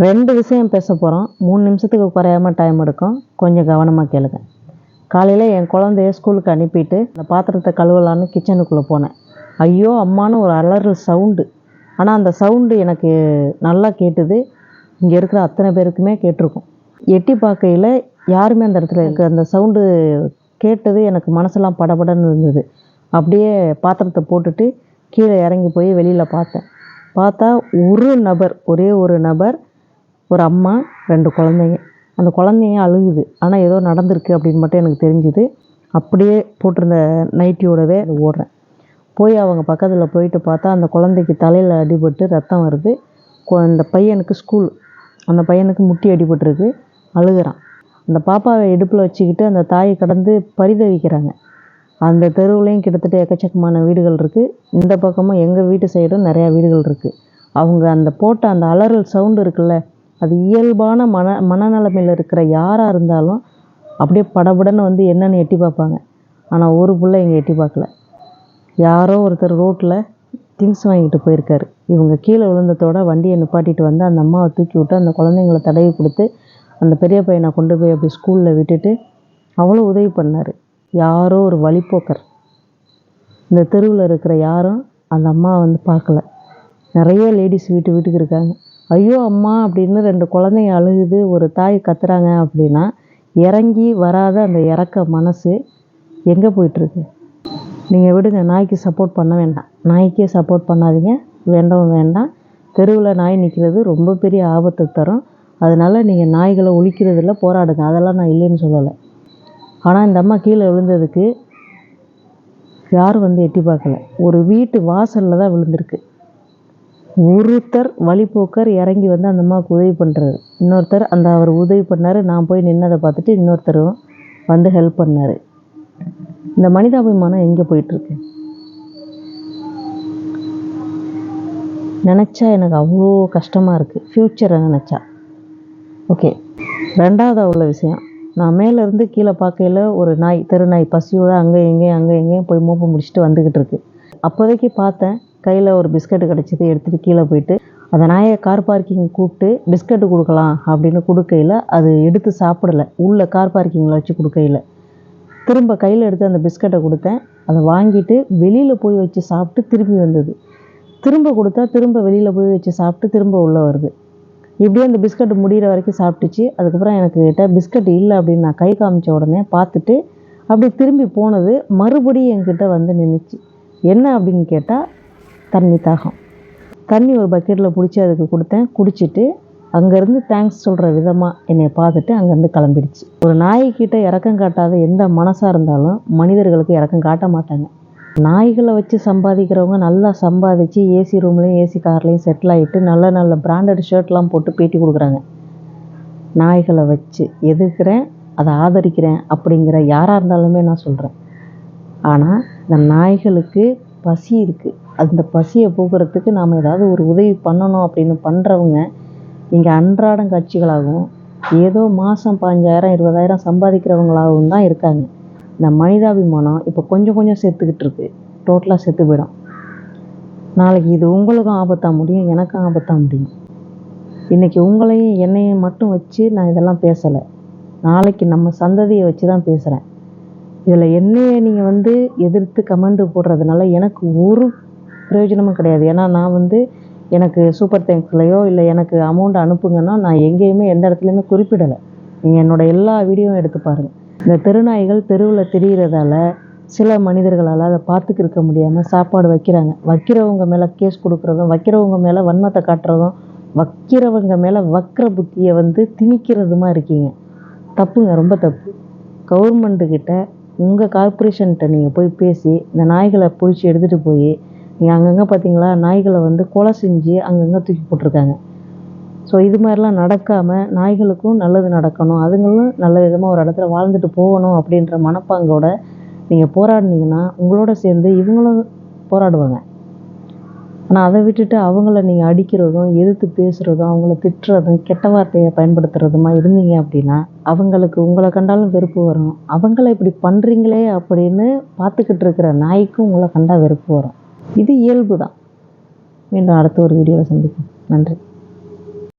ரெண்டு விஷயம் பேச போகிறோம் மூணு நிமிஷத்துக்கு குறையாம டைம் எடுக்கும். கொஞ்சம் கவனமாக கேளுங்க. காலையில் என் குழந்தைய ஸ்கூலுக்கு அனுப்பிட்டு அந்த பாத்திரத்தை கழுவலான்னு கிச்சனுக்குள்ளே போனேன். ஐயோ அம்மான்னு ஒரு அலறல் சவுண்டு ஆனால் அந்த சவுண்டு எனக்கு நல்லா கேட்டுது. இங்கே இருக்கிற அத்தனை பேருக்குமே கேட்டிருக்கும். எட்டி பார்க்கையில் யாருமே அந்த இடத்துல இருக்குது அந்த சவுண்டு கேட்டது எனக்கு மனசெல்லாம் படபடன்னு இருந்தது. அப்படியே பாத்திரத்தை போட்டுட்டு கீழே இறங்கி போய் வெளியில் பார்த்தேன். பார்த்தா ஒரு நபர் ஒரே ஒரு நபர் ஒரு அம்மா ரெண்டு குழந்தைங்க. அந்த குழந்தைங்க அழுகுது. ஆனால் ஏதோ நடந்திருக்கு அப்படின்னு மட்டும் எனக்கு தெரிஞ்சுது. அப்படியே போட்டிருந்த நைட்டியோடவே ஓடுறேன். போய் அவங்க பக்கத்தில் போயிட்டு பார்த்தா அந்த குழந்தைக்கு தலையில் அடிபட்டு ரத்தம் வருது. அந்த பையனுக்கு ஸ்கூல் அந்த பையனுக்கு முட்டி அடிபட்டிருக்கு. அழுகுறான். அந்த பாப்பாவை இடுப்பில் வச்சுக்கிட்டு அந்த தாயை கடந்து பரிதவிக்கிறாங்க. அந்த தெருவுலேயும் கிட்டத்தட்ட எக்கச்சக்கமான வீடுகள் இருக்குது இந்த பக்கமும் எங்கள் வீட்டு சைடும் நிறையா வீடுகள் இருக்குது அவங்க அந்த போட்ட அந்த அலறல் சவுண்டு இருக்குல்ல அது இயல்பான மன மனநிலைமையில் இருக்கிற யாராக இருந்தாலும் அப்படியே படபடன்னு வந்து என்னென்னு எட்டி பார்ப்பாங்க. ஆனால் ஒரு பிள்ளை இங்கே எட்டி பார்க்கல. யாரோ ஒருத்தர் ரோட்டில் திங்ஸ் வாங்கிட்டு போயிருக்காரு. இவங்க கீழே விழுந்ததோட வண்டியை நிப்பாட்டிட்டு வந்து அந்த அம்மாவை தூக்கி விட்டு அந்த குழந்தைங்கள தடவி கொடுத்து அந்த பெரிய பையனை கொண்டு போய் அப்படி ஸ்கூலில் விட்டுட்டு அவ்வளோ உதவி பண்ணார். யாரோ ஒரு வழிப்போக்கர். இந்த தெருவில் இருக்கிற யாரும் அந்த அம்மாவை வந்து பார்க்கல. நிறைய லேடிஸ் வீட்டு வீட்டுக்கு இருக்காங்க. ஐயோ அம்மா அப்படின்னு ரெண்டு குழந்தைங்க அழுகுது ஒரு தாய் கத்துறாங்க அப்படின்னா இறங்கி வராத அந்த இறக்க மனசு எங்கே போயிட்டுருக்கு? நீங்கள் விடுங்க நாய்க்கு சப்போர்ட் பண்ண வேண்டாம். நாய்க்கே சப்போர்ட் பண்ணாதீங்க. வேண்டவும் வேண்டாம். தெருவில் நாய் நிற்கிறது ரொம்ப பெரிய ஆபத்தை தரும். அதனால் நீங்கள் நாய்களை ஒழிக்கிறதுல போராடுங்க. அதெல்லாம் நான் இல்லைன்னு சொல்லலை. ஆனால் இந்த அம்மா கீழே விழுந்ததுக்கு யாரும் வந்து எட்டி பார்க்கல. ஒரு வீட்டு வாசலில் தான் விழுந்திருக்கு. ஒருத்தர் வழிப்போக்கர் இறங்கி வந்து அந்த அம்மாவுக்கு உதவி பண்ணுறாரு இன்னொருத்தர் அந்த அவர் உதவி பண்ணார். நான் போய் நின்னதை பார்த்துட்டு இன்னொருத்தரும் வந்து ஹெல்ப் பண்ணார். இந்த மனிதாபிமானம் எங்கே போயிட்டுருக்கு? நினச்சா எனக்கு அவ்வளோ கஷ்டமாக இருக்குது ஃப்யூச்சரை நினச்சா. ஓகே ரெண்டாவது உள்ள விஷயம் நான் மேலேருந்து கீழே பார்க்கையில் ஒரு நாய் தெரு நாய் பசியோடு அங்கே எங்கேயும் அங்கே எங்கேயும் போய் மூப்பு முடிச்சுட்டு வந்துக்கிட்டு இருக்கு அப்போதைக்கு பார்த்தேன் கையில் ஒரு பிஸ்கட்டு கிடச்சிது எடுத்துகிட்டு கீழே போயிட்டு அந்த நாயை கார் பார்க்கிங் கூப்பிட்டு பிஸ்கட்டு கொடுக்கலாம்? அப்படின்னு கொடுக்கையில் அது எடுத்து சாப்பிடல. உள்ளே கார் பார்க்கிங்கில் வச்சு கொடுக்கையில். திரும்ப கையில் எடுத்து அந்த பிஸ்கட்டை கொடுத்தேன். அதை வாங்கிட்டு வெளியில் போய் வச்சு சாப்பிட்டு திரும்பி வந்தது. திரும்ப கொடுத்தா திரும்ப வெளியில் போய் வச்சு சாப்பிட்டு திரும்ப உள்ளே வருது. இப்படியே அந்த பிஸ்கட் முடிகிற வரைக்கும் சாப்பிட்டுச்சு. அதுக்கப்புறம் எனக்கு கிட்ட பிஸ்கட் இல்லை அப்படின்னு நான் கை காமிச்ச உடனே பார்த்துட்டு அப்படி திரும்பி போனது மறுபடியும் என்கிட்ட வந்து நின்றுச்சு என்ன அப்படின்னு கேட்டால் தண்ணி தாகம். தண்ணி ஒரு பக்கெட்டில் பிடிச்சி அதுக்கு கொடுத்தேன். குடிச்சிட்டு அங்கேருந்து தேங்க்ஸ் சொல்கிற விதமாக என்னை பார்த்துட்டு அங்கேருந்து கிளம்பிடுச்சு. ஒரு நாய்க்கிட்ட இறக்கம் காட்டாத எந்த மனசாக இருந்தாலும் மனிதர்களுக்கு இறக்கம் காட்ட மாட்டாங்க. நாய்களை வச்சு சம்பாதிக்கிறவங்க நல்லா சம்பாதிச்சு ஏசி ரூம்லேயும் ஏசி கார்லேயும் செட்டில் ஆகிட்டு நல்ல நல்ல பிராண்டட் ஷர்ட்லாம் போட்டு பேட்டி கொடுக்குறாங்க. நாய்களை வச்சு எதிர்க்கிறேன் அதை ஆதரிக்கிறேன் அப்படிங்கிற யாராக இருந்தாலுமே நான் சொல்கிறேன் ஆனால் இந்த நாய்களுக்கு பசி இருக்குது அந்த பசியை போக்குறதுக்கு நாம் ஏதாவது ஒரு உதவி பண்ணணும் அப்படின்னு பண்ணுறவங்க இங்கே அன்றாடம் காட்சிகளாகவும் ஏதோ மாதம் பதினஞ்சாயிரம் இருபதாயிரம் சம்பாதிக்கிறவங்களாகவும் தான் இருக்காங்க. இந்த மனிதாபிமானம் இப்போ கொஞ்சம் கொஞ்சம் செத்துக்கிட்டு இருக்கு. டோட்டலாக செத்து போயிடும். நாளைக்கு இது உங்களுக்கும் ஆபத்தாக முடியும் எனக்கும் ஆபத்தாக முடியும். இன்றைக்கி உங்களையும் என்னையும் மட்டும் வச்சு நான் இதெல்லாம் பேசலை. நாளைக்கு நம்ம சந்ததியை வச்சு தான் பேசுகிறேன் இதில் என்னையை நீங்கள் வந்து எதிர்த்து கமெண்ட் போடுறதுனால எனக்கு ஒரு பிரயோஜனமும் கிடையாது. ஏன்னா நான் வந்து எனக்கு சூப்பர் தேங்க்ஸ்லையோ இல்லை எனக்கு அமௌண்ட் அனுப்புங்கன்னா நான் எங்கேயுமே எந்த இடத்துலையுமே குறிப்பிடலை. நீங்கள் என்னோட எல்லா வீடியோவும் எடுத்து பாருங்கள் இந்த தெருநாய்கள் தெருவில் திரியிறதால சில மனிதர்களால் அதை பார்த்துக்கிருக்க முடியாமல் சாப்பாடு வைக்கிறாங்க. வைக்கிறவங்க மேலே கேஸ் கொடுக்குறதும் வைக்கிறவங்க மேலே வன்மத்தை காட்டுறதும் வைக்கிறவங்க மேலே வக்கிர புத்தியை வந்து திணிக்கிறதுமா இருக்கீங்க. தப்புங்க ரொம்ப தப்பு. கவர்மெண்ட்டுக்கிட்ட உங்கள் கார்ப்பரேஷன்கிட்ட நீங்கள் போய் பேசி இந்த நாய்களை பிடிச்சி எடுத்துகிட்டு போய் நீங்கள் அங்கங்கே பார்த்தீங்களா நாய்களை வந்து கொலை செஞ்சு அங்கங்கே தூக்கி போட்டிருக்காங்க. ஸோ இது மாதிரிலாம் நடக்காமல் நாய்களுக்கும் நல்லது நடக்கணும். அதுங்களும் நல்ல விதமாக ஒரு இடத்துல வாழ்ந்துட்டு போகணும் அப்படின்ற மனப்பாங்கோட நீங்கள் போராடினீங்கன்னா உங்களோட சேர்ந்து இவங்களும் போராடுவாங்க. ஆனால் அதை விட்டுட்டு அவங்கள நீங்கள் அடிக்கிறதும் எதிர்த்து பேசுகிறதும் அவங்கள திட்டுறதும் கெட்ட வார்த்தையை பயன்படுத்துகிறதுமா இருந்தீங்க அப்படின்னா அவங்களுக்கு உங்களை கண்டாலும் வெறுப்பு வரும். அவங்கள இப்படி பண்ணுறீங்களே அப்படின்னு பார்த்துக்கிட்டு இருக்கிற நாய்க்கும் உங்களை கண்டால் வெறுப்பு வரும். இது இயல்பு தான் மீண்டும் அடுத்த ஒரு வீடியோவில் சந்திப்போம். நன்றி.